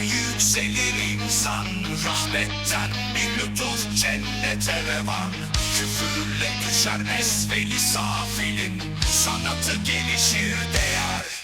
yükselir insan. Rahmetten bir lütuf cennete revan. Küfürle düşer esfeli safilin. Sanatı gelişir değer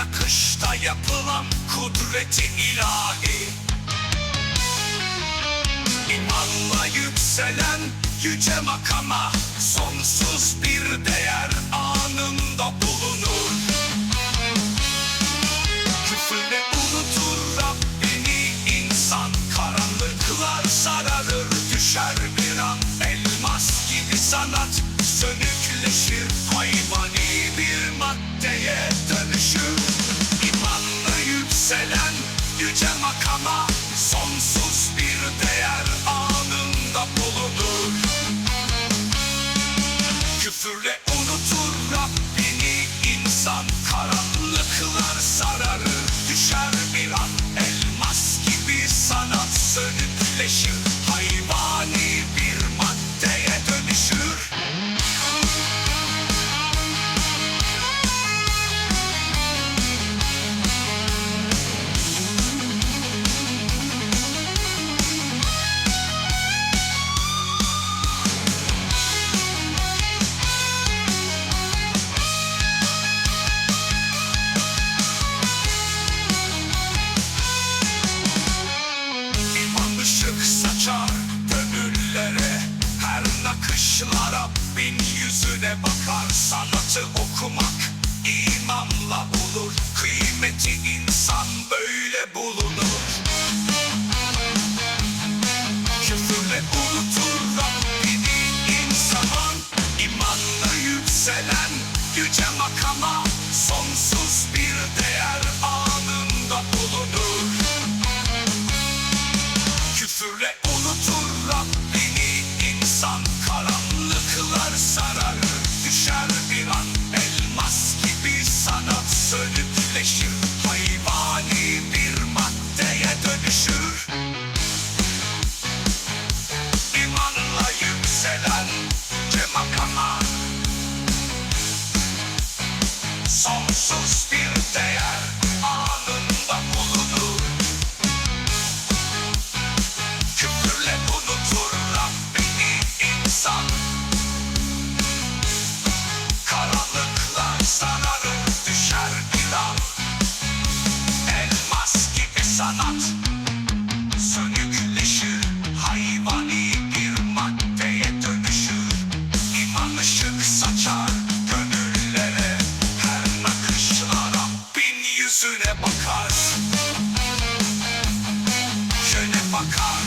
Her nakışta yapılan kudreti ilahi. İmanla yükselen yüce makama Sonsuz bir değer anında bulunur. Küfürle unutur Rabbini insan Karanlıklar sararır düşer bir an Elmas gibi sanat sönükleşir Hayvani yükselen yüce makama Sonsuz bir değer anında bulunur yüzüne bakar Sanatı okumak imanla bulur. Kıymeti insan böyle bulunur. Küfürle unutur Rabbini insanın. İmanla yükselen yüce makama Sonsuz bir değer anında İmanla yükselen cemakama Sonsuz bir değer Sönükleşir hayvani bir maddeye dönüşür İman ışık saçar gönüllere Her nakışlara bin yüzüne bakar. Şöyle bakar